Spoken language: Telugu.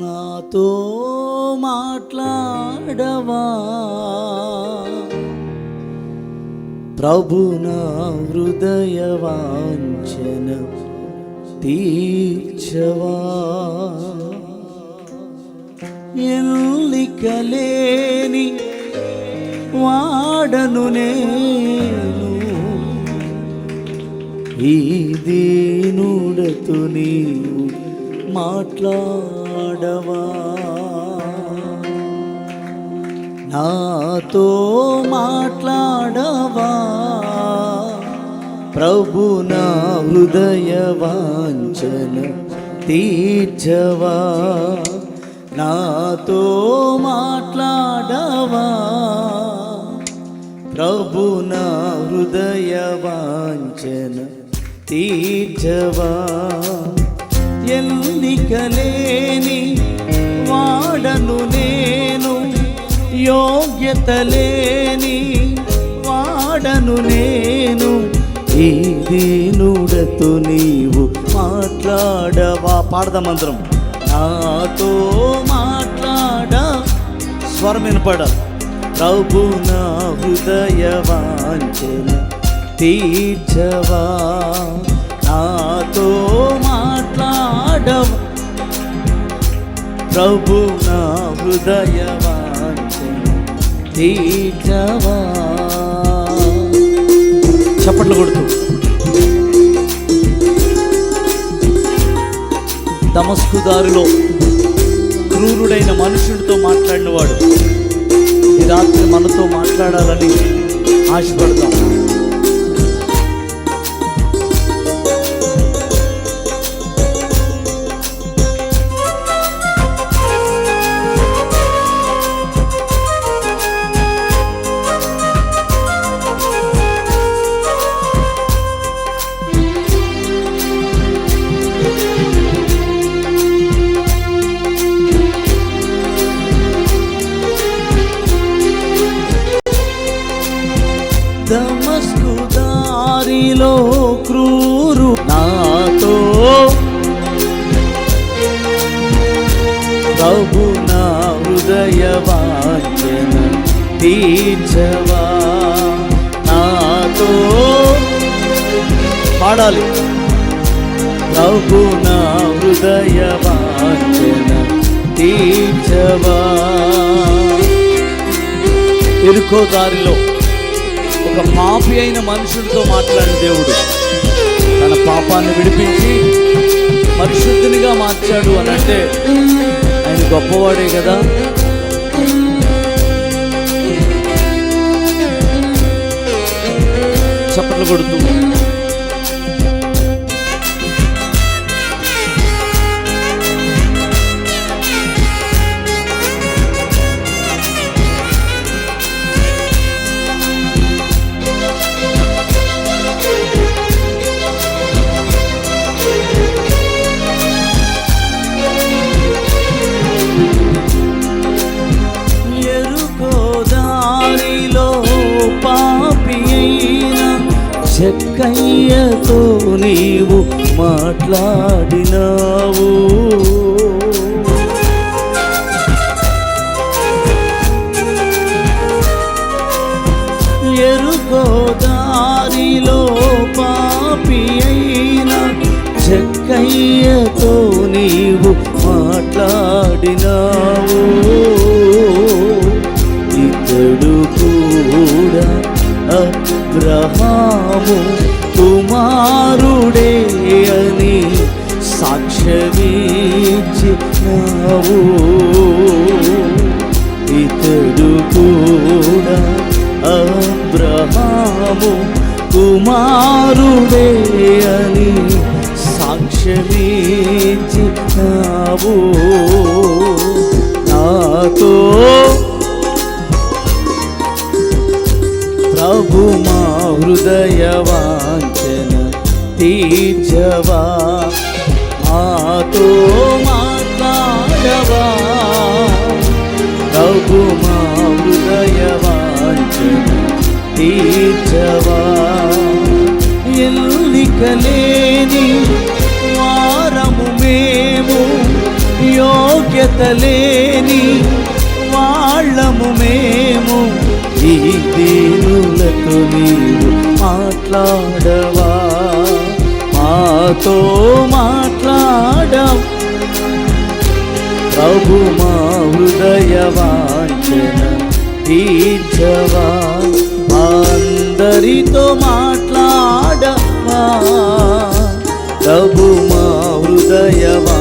నాతో మాట్లాడవా? ప్రభు నా హృదయ వాంఛన తీర్చవా? ఎల్లికలేని వాడను నేను. ఈ దీనుడతు నీవు మాట్లాడవా? నాతో మా ప్రభునా హృదయ వాంఛన తీర్చవా? నాతో మాట్లాడవా? ప్రభునా హృదయ వాంఛన తీర్చవా? ఎన్నికలేని వాడను నేను యోగ్యత లేని వాడను నేను ఈ దీనుడతో నీవు మాట్లాడవా? పాడదామంతరం నాతో మాట్లాడ. స్వరం వినపడాలి. ప్రభు నా హృదయ వాంఛన తీర్చవా? నాతో మాట్లాడవ. ప్రభు నా హృదయ వాంఛన తీర్చవా? చప్పట్లు కొడుతూ. దమస్కు దారిలో క్రూరుడైన మనుషుడితో మాట్లాడినవాడు ఈ రాత్రి మనతో మాట్లాడాలని ఆశపడతాం. దమస్కు దారిలో క్రూరు నాతో. ప్రభు నా హృదయ వాంఛన తీర్చవా? నాతో. పాడాలి. ప్రభు నా హృదయ వాంఛన తీర్చవా? ఎరుకో దారిలో. ఒక పాపి అయిన మనుషులతో మాట్లాడిన దేవుడు. తన పాపాన్ని విడిపించి పరిశుద్ధునిగా మార్చాడు అని అంటే ఆయన గొప్పవాడే కదా? చప్పట్లు కొడుతూ చెక్కయ్యతో నీవు మాట్లాడినావు. ఎరుకో దారిలో పాపి అయిన చెక్కయ్యతో నీవు మాట్లాడినావు. అబ్రహాము కుమారుడే అని సాక్ష్యమిచ్చినావు. ఇతడు కూడా అబ్రహాము కుమారుడే అని సాక్ష్యమిచ్చినావు. మాతో మాట్లాడవా? ప్రభు మా హృదయ వాంఛన తీర్చవా ఎల్లికలేని వారము మేము యోగ్యత లేని వాళ్ళము మేము. ఈ దీనులతో నీవు మాట్లాడవా? మాతో ప్రభు హృదయ వాంఛన తీర్చవా అందరితో మాట్లాడవా. ప్రభు హృదయవా